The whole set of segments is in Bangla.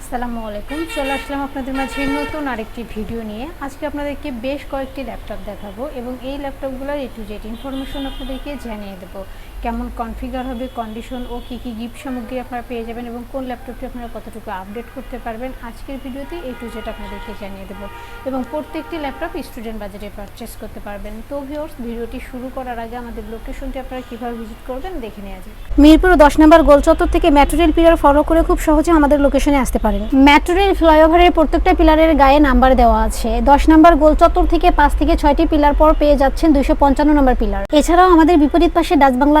আসসালামু আলাইকুম। চলে আসলাম আপনাদের মাঝে নতুন আরেকটি ভিডিও নিয়ে। আজকে আপনাদেরকে বেশ কয়েকটি ল্যাপটপ দেখাবো এবং এই ল্যাপটপগুলোর এ টু জেড ইনফরমেশন আপনাদেরকে জানিয়ে দেবো। কেমন কনফিগার হবে কন্ডিশন ও কী কী গিফট সামগ্রী আপনারা পেয়ে যাবেন এবং কোন ল্যাপটপটি আপনারা কতটুকু আপডেট করতে পারবেন, আজকের ভিডিওতে এ টু জেড আপনাদেরকে জানিয়ে দেবো। এবং প্রত্যেকটি ল্যাপটপ স্টুডেন্ট বাজারে পারচেস করতে পারবেন। তো ভিওর্স ভিডিওটি শুরু করার আগে আমাদের লোকেশনটি আপনারা কীভাবে ভিজিট করবেন দেখে নেওয়া যাক। মিরপুর দশ নম্বর গোলচত্বর থেকে মেট্রো রেল পিলার ফলো করে খুব সহজে আমাদের লোকেশনে আসতে পারেন। মেট্রো রেল ফ্লাইওভারের প্রত্যেকটা পিলারের গায়ে নাম্বার দেওয়া আছে। দশ নম্বর গোলচত্বর থেকে পাঁচ থেকে ছয়টি পিলার পর পেয়ে যাচ্ছেন দুইশো পঞ্চান্ন নম্বর পিলার এছাড়াও আমাদের বিপরীত পাশে ডাচ বাংলা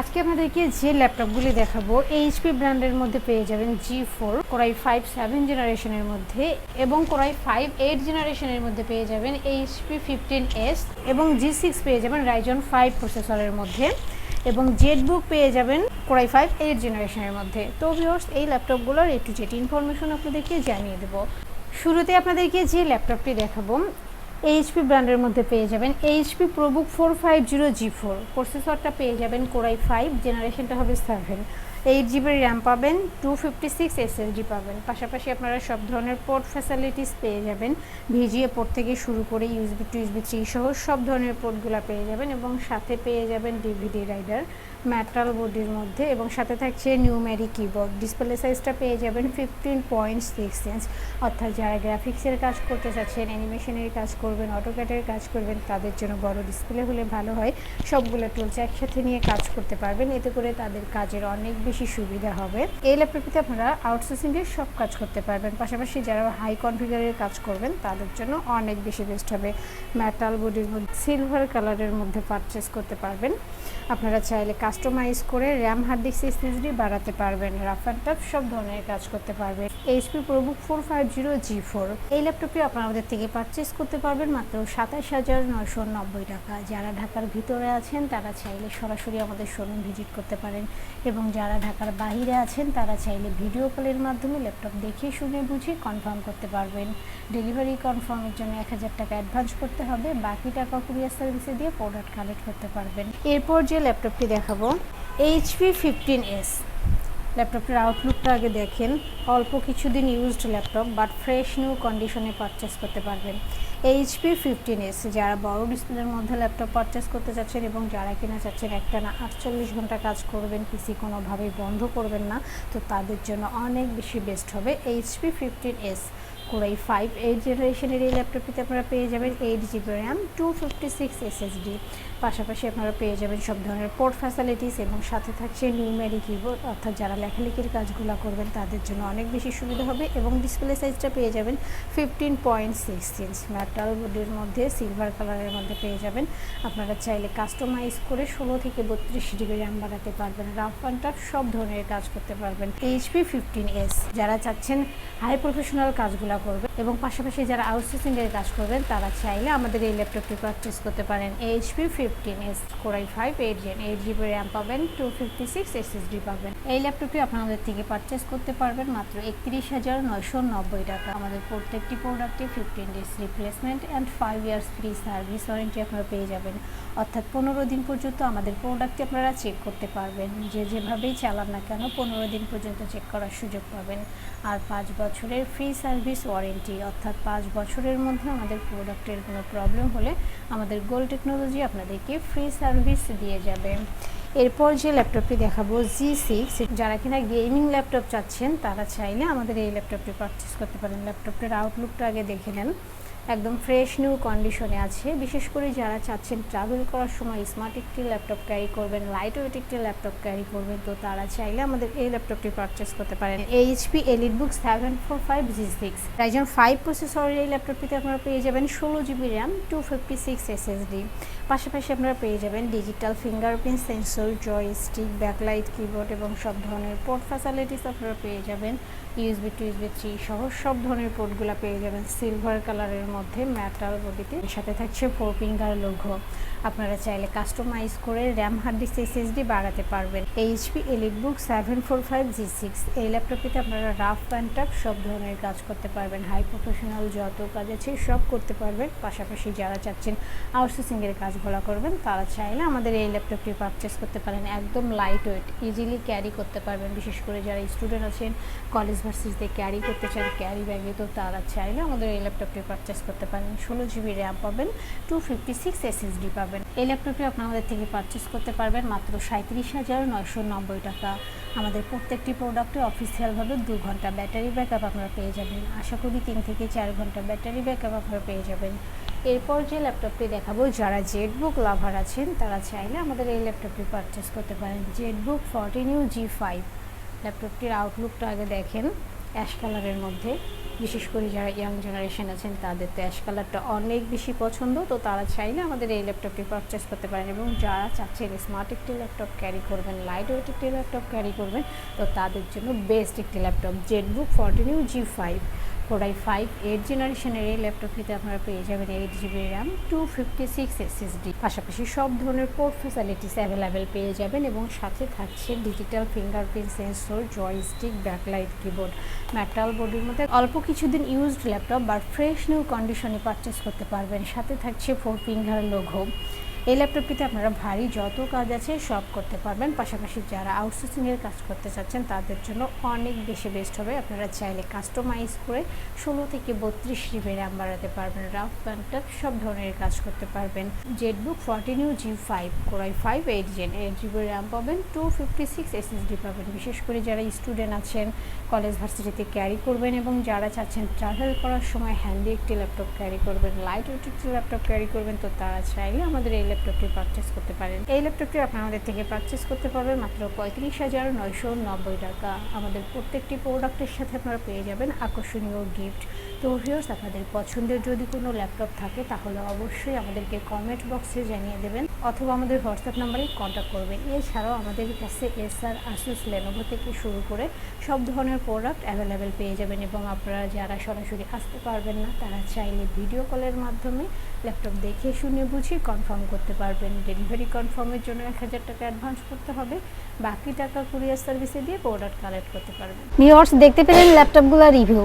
আজকে আপনাদেরকে যে ল্যাপটপগুলি দেখাবো, এইচপি ব্র্যান্ডের মধ্যে পেয়ে যাবেন G four core i five seven জেনারেশনের মধ্যে এবং কোরাই ফাইভ এইট জেনারেশনের মধ্যে পেয়ে যাবেন এইচপি ফিফটিন এস এবং জি সিক্স পেয়ে যাবেন রাইজন ফাইভ প্রসেসরের মধ্যে এবং জেড বুক পেয়ে যাবেন কোরাই ফাইভ এইট জেনারেশনের মধ্যে। তো ভিউর্স এই ল্যাপটপগুলোর একটু যেটি ইনফরমেশন আপনাদেরকে জানিয়ে দেবো। শুরুতে আপনাদেরকে যে ল্যাপটপটি দেখাবো এইচপি ব্র্যান্ডের মধ্যে পেয়ে যাবেন HP ProBook four five zero G four প্রসেসরটা পেয়ে যাবেন কোরাই ফাইভ জেনারেশনটা হবে সেভেন এইট জিবি র্যাম পাবেন টু ফিফটি সিক্স পাবেন। পাশাপাশি আপনারা সব ধরনের পোর্ট ফ্যাসিলিটিস পেয়ে যাবেন। ভিজিএ পোর্ট থেকে শুরু করে ইউএসবি টু ইউএসবি থ্রি সহ সব ধরনের পোর্টগুলো পেয়ে যাবেন এবং সাথে পেয়ে যাবেন ডিভিডি রাইডার ম্যাটাল বডির মধ্যে এবং সাথে থাকছে নিউমেরি কিবোর্ড ডিসপ্লে সাইজটা পেয়ে যাবেন ফিফটিন পয়েন্ট সিক্স ইঞ্চ অর্থাৎ যারা গ্রাফিক্সের কাজ করতে চাচ্ছেন অ্যানিমেশনের কাজ করবেন অটোক্যাটের কাজ করবেন, তাদের জন্য বড় ডিসপ্লে হলে ভালো হয়। সবগুলো টুলস একসাথে নিয়ে কাজ করতে পারবেন। এতে করে তাদের কাজের অনেক বেশি সুবিধা হবে। এই ল্যাপটপটিতে আপনারা আউটসোর্সিং দিয়ে সব কাজ করতে পারবেন। পাশাপাশি যারা হাই কনফিগারের কাজ করবেন, তাদের জন্য অনেক বেশি বেস্ট হবে। মেটাল বডির মধ্যে সিলভার কালারের মধ্যে পারচেস করতে পারবেন। আপনারা চাইলে কাস্টমাইজ করে র্যাম হার্ড ডিস্ক এসএসডি বাড়াতে পারবেন। রাফ অ্যান্ড টাফ সব ধরনের কাজ করতে পারবেন। HP ProBook four five zero G four এই ল্যাপটপটি আপনারা আমাদের থেকে পারচেস করতে পারবেন মাত্র সাতাশ হাজার নয়শো নব্বই টাকা। যারা ঢাকার ভিতরে আছেন, তারা চাইলে সরাসরি আমাদের শোরুম ভিজিট করতে পারেন। এবং যারা ঢাকার বাইরে আছেন, তারা চাইলে ভিডিও কলের মাধ্যমে ল্যাপটপ দেখে শুনে বুঝে কনফার্ম করতে পারবেন। ডেলিভারি কনফার্মের জন্য এক হাজার টাকা অ্যাডভান্স করতে হবে। বাকি টাকা কুরিয়ার সার্ভিসে দিয়ে প্রোডাক্ট কালেক্ট করতে পারবেন। এরপর যে ল্যাপটপটি দেখাবো এইচপি ফিফটিন এস ল্যাপটপটির আউটলুকটা আগে দেখেন। অল্প কিছুদিন used laptop but fresh new কন্ডিশনে পারচেস করতে পারবেন। এইচপি ফিফটিন এস যারা বড় ডিসপ্লের মধ্যে ল্যাপটপ পারচেস করতে চাচ্ছেন এবং যারা কিনা চাচ্ছেন একটা না আটচল্লিশ ঘণ্টা কাজ করবেন পিসি কোনোভাবেই বন্ধ করবেন না, তো তাদের জন্য অনেক বেশি বেস্ট হবে HP fifteen S core i five eight জেনারেশনের এই ল্যাপটপটিতে আপনারা পেয়ে যাবেন eight GB RAM two fifty six SSD পাশাপাশি আপনারা পেয়ে যাবেন সব ধরনের পোর্ট ফ্যাসিলিটিস এবং সাথে থাকছে নিউমেরি কিবোর্ড অর্থাৎ যারা লেখালেখির কাজগুলো করবেন, তাদের জন্য অনেক বেশি সুবিধা হবে এবং ডিসপ্লে সাইজটা পেয়ে যাবেন fifteen point six inch metal বডির মধ্যে সিলভার কালারের মধ্যে পেয়ে যাবেন। আপনারা চাইলে কাস্টমাইজ করে ষোলো থেকে বত্রিশ জিবি র্যাম বাড়াতে পারবেন রাফ অ্যান্ড সব ধরনের কাজ করতে পারবেন। এইচপি ফিফটিন এস যারা চাচ্ছেন হাই প্রফেশনাল কাজগুলো করবেন এবং পাশাপাশি যারা আউটসোর্সিংয়ের কাজ করবেন, তারা চাইলে আমাদের এই ল্যাপটপটি পারচেস করতে পারেন। HP fifteen S core i five eight gen eight GB RAM পাবেন টু ফিফটি সিক্স এসএসডি পাবেন। এই ল্যাপটপটি আপনাদের থেকে পারচেস করতে পারবেন মাত্র একত্রিশ হাজার নয়শো নব্বই টাকা। আমাদের প্রত্যেকটি প্রোডাক্টে fifteen days replacement and five years free service warranty আপনারা পেয়ে যাবেন। অর্থাৎ পনেরো দিন পর্যন্ত আমাদের প্রোডাক্টটি আপনারা চেক করতে পারবেন। যে যেভাবেই চালান না কেন, পনেরো দিন পর্যন্ত চেক করার সুযোগ পাবেন। আর পাঁচ বছরের ফ্রি সার্ভিস ওয়ারেন্টি অর্থাৎ পাঁচ বছরের মধ্যে আমাদের প্রোডাক্টের কোনো প্রবলেম হলে আমাদের গোল টেকনোলজি আপনাদেরকে ফ্রি সার্ভিস দিয়ে যাবে। এরপর যে ল্যাপটপটি দেখাবো জি সিক্স যারা কিনা গেমিং ল্যাপটপ চাচ্ছেন, তারা চাইলে আমাদের এই ল্যাপটপটি পারচেস করতে পারেন। ল্যাপটপটির আউটলুকটা আগে দেখে নেন। একদম ফ্রেশ নিউ কন্ডিশনে আছে। বিশেষ করে যারা চাচ্ছেন ট্রাভেল করার সময় স্মার্ট একটি ল্যাপটপ ক্যারি করবেন লাইট ওয়েট একটি ল্যাপটপ ক্যারি করবেন, তো তারা চাইলে আমাদের এই ল্যাপটপটি পারচেস করতে পারেন। HP elite book seven four five G six Ryzen five প্রসেসরের এই ল্যাপটপটিতে আপনারা পেয়ে যাবেন ষোলো GB RAM two fifty six SSD পাশাপাশি আপনারা পেয়ে যাবেন digital fingerprint sensor joystick backlight keyboard এবং সব ধরনের পোর্ট ফ্যাসিলিটিস আপনারা পেয়ে যাবেন। ইউএসবি টু ইউএসবি থ্রি সহ সব ধরনের পোর্টগুলো পেয়ে যাবেন। সিলভার কালারের মধ্যে মেটাল বডিতে সাথে থাকছে ফোর ফিঙ্গার লোগো আপনারা চাইলে কাস্টমাইজ করে র্যাম হার্ড ডিস্ক এসএসডি বাড়াতে পারবেন। HP Elite Book seven four five G six এই ল্যাপটপটিতে আপনারা রাফ অ্যান্ড টাফ সব ধরনের কাজ করতে পারবেন। হাই প্রফেশনাল যত কাজ আছে সব করতে পারবেন। পাশাপাশি যারা চাচ্ছেন আউটসোর্সিংয়ের কাজগুলো করবেন, তারা চাইলে আমাদের এই ল্যাপটপটি পারচেস করতে পারেন। একদম লাইট ওয়েট ইজিলি ক্যারি করতে পারবেন। বিশেষ করে যারা স্টুডেন্ট আছেন কলেজ ভার্সিটিতে ক্যারি করতে চান ক্যারি ব্যাগে তো তারা চাইলে আমাদের এই ল্যাপটপটি পারচেস করতে পারেন। ষোলো জিবি র্যাম পাবেন টু ফিফটি সিক্স পাবেন। এই ল্যাপটপটি আপনি আমাদের থেকে পারচেস করতে পারবেন মাত্র সাঁত্রিশ হাজার নয়শো নব্বই টাকা। আমাদের প্রত্যেকটি প্রোডাক্টে অফিসিয়ালভাবে দু ঘণ্টা ব্যাটারি ব্যাকআপ আপনারা পেয়ে যাবেন। আশা করি তিন থেকে চার ঘণ্টা ব্যাটারি ব্যাকআপ আপনারা পেয়ে যাবেন। এরপর যে ল্যাপটপটি দেখাবো, যারা জেটবুক লাভার আছেন, তারা চাইলে আমাদের এই ল্যাপটপটি পারচেস করতে পারেন। ZenBook fourteen U G five ল্যাপটপটির আউটলুকটা আগে দেখেন। অ্যাশ কালারের মধ্যে। বিশেষ করে যারা ইয়াং জেনারেশন আছেন, তাদের তো অ্যাশ কালারটা অনেক বেশি পছন্দ। তো তারা চাইলে আমাদের এই ল্যাপটপটি পারচেস করতে পারেন এবং যারা চাচ্ছেন স্মার্ট একটি ল্যাপটপ ক্যারি করবেন লাইট ওয়েট একটি ল্যাপটপ ক্যারি করবেন, তো তাদের জন্য বেস্ট একটি laptop ZenBook fourteen U G five core i five eight জেনারেশনের এই ল্যাপটপটিতে আপনারা পেয়ে যাবেন eight GB RAM two fifty six SSD পাশাপাশি সব ধরনের পোর্ট ফ্যাসিলিটিস অ্যাভেলেবেল পেয়ে যাবেন এবং সাথে থাকছে digital fingerprint sensor joystick backlight keyboard metal বডির মধ্যে অল্প কিছুদিন ইউজড ল্যাপটপ বা ফ্রেশ নিউ কন্ডিশনে পারচেস করতে পারবেন। সাথে থাকছে ফোর ফিঙ্গার লোগো এই ল্যাপটপটিতে আপনারা ভারী যত কাজ আছে সব করতে পারবেন। পাশাপাশি যারা আউটসোর্সিংয়ের কাজ করতে চাচ্ছেন, তাদের জন্য অনেক বেশি বেস্ট হবে। আপনারা চাইলে কাস্টমাইজ করে ষোলো থেকে বত্রিশ জিবি র্যাম বাড়াতে পারবেন। রাফ প্যান্টাপ সব ধরনের কাজ করতে পারবেন। ZenBook fourteen U G five core i five eight gen eight GB RAM পাবেন। টু ফিফটি সিক্স এসএসডি পাবেন। বিশেষ করে যারা স্টুডেন্ট আছেন কলেজ ভার্সিটিতে ক্যারি করবেন এবং যারা চাচ্ছেন ট্রাভেল করার সময় হ্যান্ডি একটি ল্যাপটপ ক্যারি করবেন লাইট ওয়েট একটি ল্যাপটপ ক্যারি করবেন, তো তারা চাইলে আমাদের এই ল্যাপটপটি পারচেস করতে পারেন। এই ল্যাপটপটি আপনি আমাদের থেকে পারচেস করতে পারবেন মাত্র পঁয়ত্রিশ হাজার নয়শো নব্বই টাকা। আমাদের প্রত্যেকটি প্রোডাক্টের সাথে আপনারা পেয়ে যাবেন আকর্ষণীয় গিফট তো ভিউর্স আপনাদের পছন্দের যদি কোনো ল্যাপটপ থাকে, তাহলে অবশ্যই আমাদেরকে কমেন্ট বক্সে জানিয়ে দেবেন অথবা আমাদের হোয়াটসঅ্যাপ নাম্বারে কন্ট্যাক্ট করবেন। এছাড়াও আমাদের কাছে এসআর, আসুস, লেনোভো থেকে শুরু করে সব ধরনের প্রোডাক্ট অ্যাভেলেবেল পেয়ে যাবেন এবং আপনারা যারা সরাসরি আসতে পারবেন না, তারা চাইলে ভিডিও কলের মাধ্যমে ল্যাপটপ দেখে শুনে বুঝে কনফার্ম করতে পারবেন। ডেলিভারি কনফার্মের জন্য এক হাজার টাকা অ্যাডভান্স করতে হবে। বাকি টাকা কুরিয়ার সার্ভিসে দিয়ে প্রোডাক্ট কালেক্ট করতে পারবেন। ভিওর্স দেখতে পেলেন ল্যাপটপগুলো রিভিউ